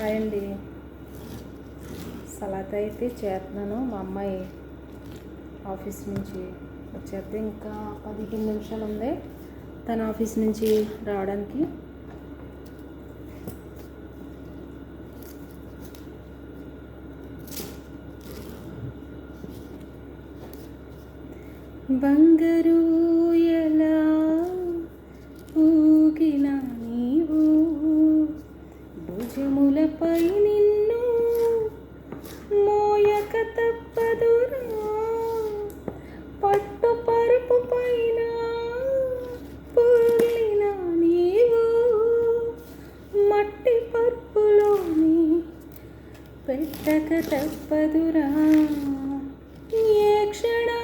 Hi అండి. సలాత అయితే చేస్తున్నాను. మా అమ్మాయి ఆఫీస్ నుంచి వచ్చేస్తే ఇంకా పదిహేను నిమిషాలు ఉంది. తన ఆఫీస్ నుంచి రావడానికి. బంగారు ఎలా ఊగినాని భుజములపై నిన్ను మోయక తప్పదురా. పట్టు పరుపు పైన పొర్లిన నీవు మట్టి పరుపులోని పెట్టక తప్పదురా. ఏ క్షణమో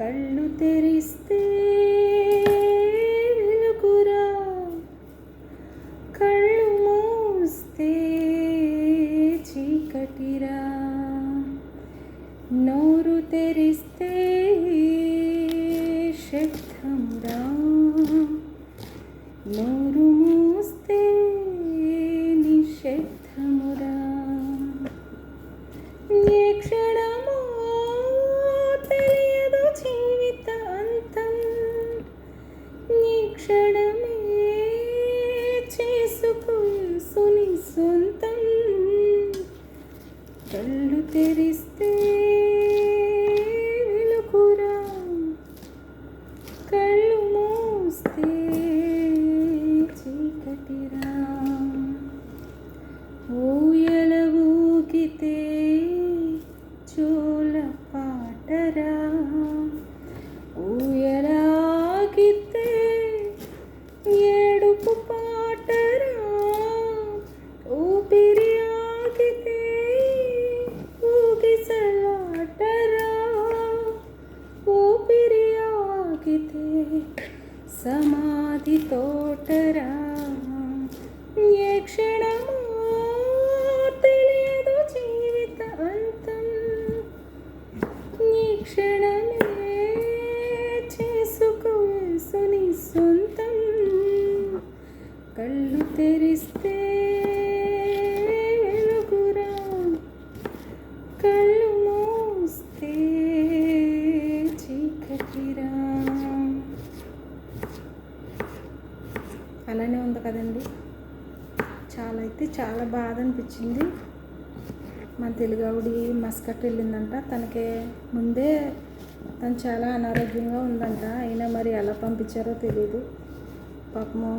కళ్ళు తెరిస్తే వెలుగురా. కళ్ళు మూస్తే చీకటిరా. నోరు తెరిస్తే శబ్దమురా నోరు సొంతం కళ్ళు తెరిస్తే సమాధి తోటరా? ఏ క్షణమో తెలియదు జీవిత అంతం. ఈ క్షణమే సొంతం. కళ్ళు తెరిస్తే వెలుగురా. కళ్ళు మూస్తే చీకటిరా అలానే ఉంది కదండి చాలా అయితే చాలా బాధ అనిపించింది మా తెలుగు ఆవిడ మస్కట్ వెళ్ళిందంట. తనకి ముందే తను చాలా అనారోగ్యంగా ఉందంట. అయినా మరి ఎలా పంపించారో తెలియదు పాపము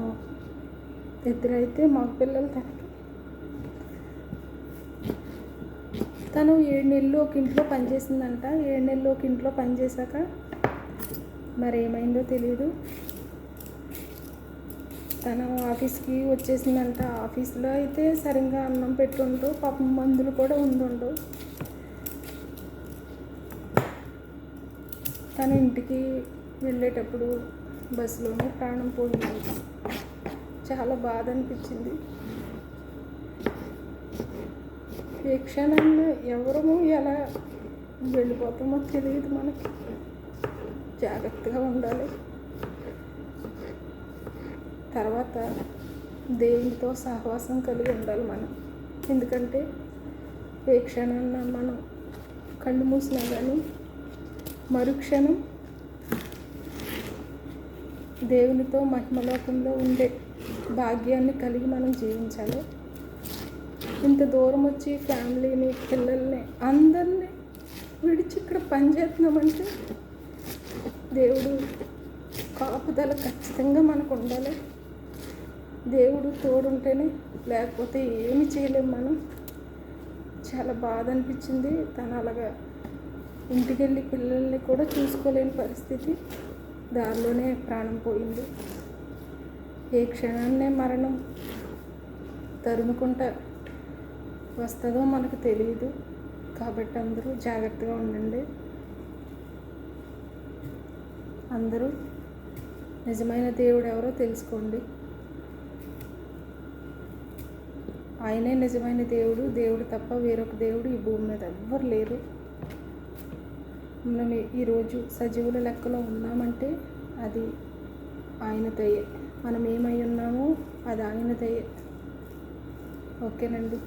ఇద్దరైతే మగ పిల్లలు తనకి. తను ఏడు నెలలు ఒక ఇంట్లో పనిచేసిందంట ఏడు నెలలు ఒక ఇంట్లో పనిచేశాక మరి ఏమైందో తెలియదు తను ఆఫీస్కి వచ్చేసిందంట. ఆఫీస్లో అయితే సరిగ్గా అన్నం పెట్టుండు పాపం మందులు కూడా ఉండుండు. తను ఇంటికి వెళ్ళేటప్పుడు బస్సులోనే ప్రాణం పోయింది చాలా బాధ అనిపించింది. ఏ క్షణంలో ఎవరము ఎలా వెళ్ళిపోతామో తెలియదు మనకి. జాగ్రత్తగా ఉండాలి. తర్వాత దేవునితో సహవాసం కలిగి ఉండాలి మనం. ఎందుకంటే ఏ క్షణాన్న మనం కళ్ళు మూసినా కానీ మరుక్షణం దేవునితో మహిమలోకంలో ఉండే భాగ్యాన్ని కలిగి మనం జీవించాలి. ఇంత దూరం వచ్చి ఫ్యామిలీని పిల్లల్ని అందరినీ విడిచి ఇక్కడ పనిచేస్తున్నామంటే దేవుడు కాపుదల ఖచ్చితంగా మనకు ఉండాలి. దేవుడు తోడుంటేనే లేకపోతే ఏమి చేయలేం మనం. చాలా బాధ అనిపించింది తను అలాగా ఇంటికి వెళ్ళి పిల్లల్ని కూడా చూసుకోలేని పరిస్థితి. దారిలోనే ప్రాణం పోయింది. ఏ క్షణాన్నే మరణం తరుముకుంటా వస్తుందో మనకు తెలియదు. కాబట్టి అందరూ జాగ్రత్తగా ఉండండి. అందరూ నిజమైన దేవుడు ఎవరో తెలుసుకోండి. ఆయనే నిజమైన దేవుడు దేవుడు తప్ప వేరొక దేవుడు ఈ భూమి మీద ఎవ్వరు లేరు. మనం ఈరోజు సజీవుల లెక్కలో ఉన్నామంటే అది ఆయన దయే. మనం ఏమై ఉన్నామో అది ఆయన దయే. ఓకేనండి?